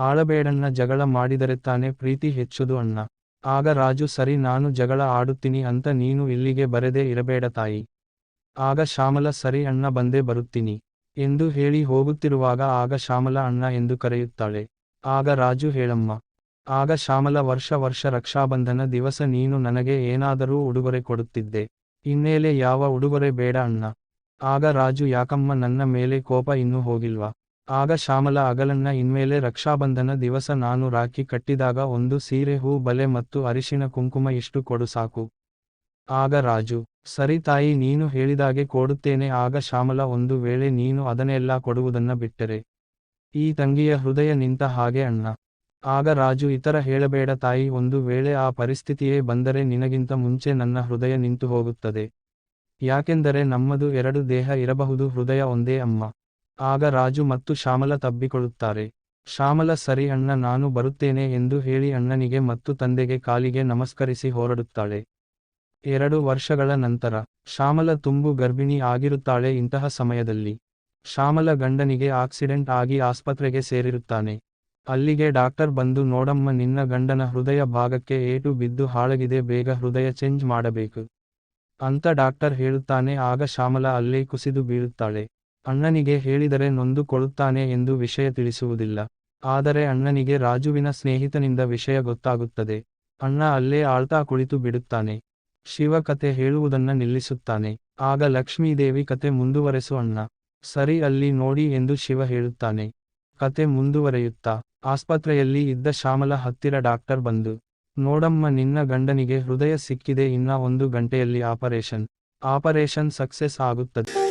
ಆಳಬೇಡಣ್ಣ ಜಗಳ ಮಾಡಿದರೆ ತಾನೇ ಪ್ರೀತಿ ಹೆಚ್ಚುದು ಅಣ್ಣ. ಆಗ ರಾಜು, ಸರಿ ನಾನು ಜಗಳ ಆಡುತ್ತೀನಿ ಅಂತ ನೀನು ಇಲ್ಲಿಗೆ ಬರದೇ ಇರಬೇಡ ತಾಯಿ. ಆಗ ಶ್ಯಾಮಲ, ಸರಿ ಅಣ್ಣ ಬಂದೇ ಬರುತ್ತೀನಿ ಎಂದು ಹೇಳಿ ಹೋಗುತ್ತಿರುವಾಗ ಆಗ ಶ್ಯಾಮಲ ಅಣ್ಣ ಎಂದು ಕರೆಯುತ್ತಾಳೆ. ಆಗ ರಾಜು, ಹೇಳಮ್ಮ. ಆಗ ಶ್ಯಾಮಲ, ವರ್ಷ ವರ್ಷ ರಕ್ಷಾಬಂಧನ ದಿವಸ ನೀನು ನನಗೆ ಏನಾದರೂ ಉಡುಗೊರೆ ಕೊಡುತ್ತಿದ್ದೆ. ಇನ್ನೇಲೆ ಯಾವ ಉಡುಗೊರೆ ಬೇಡ ಅಣ್ಣ. ಆಗ ರಾಜು, ಯಾಕಮ್ಮ ನನ್ನ ಮೇಲೆ ಕೋಪ ಇನ್ನೂ ಹೋಗಿಲ್ವಾ? ಆಗ ಶ್ಯಾಮಲ ಅಗಲನ್ನ ಇನ್ಮೇಲೆ ರಕ್ಷಾಬಂಧನ ದಿವಸ ನಾನು ರಾಖಿ ಕಟ್ಟಿದಾಗ ಒಂದು ಸೀರೆ, ಹೂ, ಬಲೆ ಮತ್ತು ಅರಿಶಿನ ಕುಂಕುಮ ಇಷ್ಟು ಕೊಡು ಸಾಕು. ಆಗ ರಾಜು, ಸರಿ ತಾಯಿ, ನೀನು ಹೇಳಿದಾಗೆ ಕೊಡುತ್ತೇನೆ. ಆಗ ಶ್ಯಾಮಲ, ಒಂದು ವೇಳೆ ನೀನು ಅದನ್ನೆಲ್ಲ ಕೊಡುವುದನ್ನ ಬಿಟ್ಟರೆ? ಈ ತಂಗಿಯ ಹೃದಯ ನಿಂತ ಹಾಗೆ ಅಣ್ಣ. ಆಗ ರಾಜು, ಇತರ ಹೇಳಬೇಡ ತಾಯಿ, ಒಂದು ವೇಳೆ ಆ ಪರಿಸ್ಥಿತಿಯೇ ಬಂದರೆ ನಿನಗಿಂತ ಮುಂಚೆ ನನ್ನ ಹೃದಯ ನಿಂತು ಹೋಗುತ್ತದೆ. ಯಾಕೆಂದರೆ ನಮ್ಮದು ಎರಡು ದೇಹ ಇರಬಹುದು, ಹೃದಯ ಒಂದೇ ಅಮ್ಮ. ಆಗ ರಾಜು ಮತ್ತು ಶ್ಯಾಮಲ ತಬ್ಬಿಕೊಳ್ಳುತ್ತಾರೆ. ಶ್ಯಾಮಲ ಸರಿ ಅಣ್ಣ, ನಾನು ಬರುತ್ತೇನೆ ಎಂದು ಹೇಳಿ ಅಣ್ಣನಿಗೆ ಮತ್ತು ತಂದೆಗೆ ಕಾಲಿಗೆ ನಮಸ್ಕರಿಸಿ ಹೊರಡುತ್ತಾಳೆ. ಎರಡು ವರ್ಷಗಳ ನಂತರ ಶ್ಯಾಮಲ ತುಂಬು ಗರ್ಭಿಣಿ ಆಗಿರುತ್ತಾಳೆ ಇಂತಹ ಸಮಯದಲ್ಲಿ. ಶ್ಯಾಮಲ ಗಂಡನಿಗೆ ಆಕ್ಸಿಡೆಂಟ್ ಆಗಿ ಆಸ್ಪತ್ರೆಗೆ ಸೇರಿರುತ್ತಾನೆ. ಅಲ್ಲಿಗೆ ಡಾಕ್ಟರ್ ಬಂದು, ನೋಡಮ್ಮ, ನಿನ್ನ ಗಂಡನ ಹೃದಯ ಭಾಗಕ್ಕೆ ಏಟು ಬಿದ್ದು ಹಾಳಗಿದೆ, ಬೇಗ ಹೃದಯ ಚೇಂಜ್ ಮಾಡಬೇಕು. ಅಂತ ಡಾಕ್ಟರ್ ಹೇಳುತ್ತಾನೆ. ಆಗ ಶ್ಯಾಮಲ ಅಲ್ಲೇ ಕುಸಿದು ಬೀಳುತ್ತಾಳೆ. ಅಣ್ಣನಿಗೆ ಹೇಳಿದರೆ ನೊಂದುಕೊಳ್ಳುತ್ತಾನೆ ಎಂದು ವಿಷಯ ತಿಳಿಸುವುದಿಲ್ಲ. ಆದರೆ ಅಣ್ಣನಿಗೆ ರಾಜುವಿನ ಸ್ನೇಹಿತನಿಂದ ವಿಷಯ ಗೊತ್ತಾಗುತ್ತದೆ. ಅಣ್ಣ ಅಲ್ಲೇ ಆಳ್ತಾ ಕುಳಿತು ಬಿಡುತ್ತಾನೆ. ಶಿವ ಕತೆ ಹೇಳುವುದನ್ನ ನಿಲ್ಲಿಸುತ್ತಾನೆ. ಆಗ ಲಕ್ಷ್ಮೀದೇವಿ ಕತೆ ಮುಂದುವರೆಸು ಅಣ್ಣ. ಸರಿ ಅಲ್ಲಿ ನೋಡಿ ಎಂದು ಶಿವ ಹೇಳುತ್ತಾನೆ. ಕತೆ ಮುಂದುವರೆಯುತ್ತಾ? ಆಸ್ಪತ್ರೆಯಲ್ಲಿ ಇದ್ದ ಶ್ಯಾಮಲ ಹತ್ತಿರ ಡಾಕ್ಟರ್ ಬಂದು, ನೋಡಮ್ಮ ನಿನ್ನ ಗಂಡನಿಗೆ ಹೃದಯ ಸಿಕ್ಕಿದೆ ಇನ್ನ ಒಂದು ಗಂಟೆಯಲ್ಲಿ ಆಪರೇಷನ್. ಆಪರೇಷನ್ ಸಕ್ಸೆಸ್ ಆಗುತ್ತದೆ.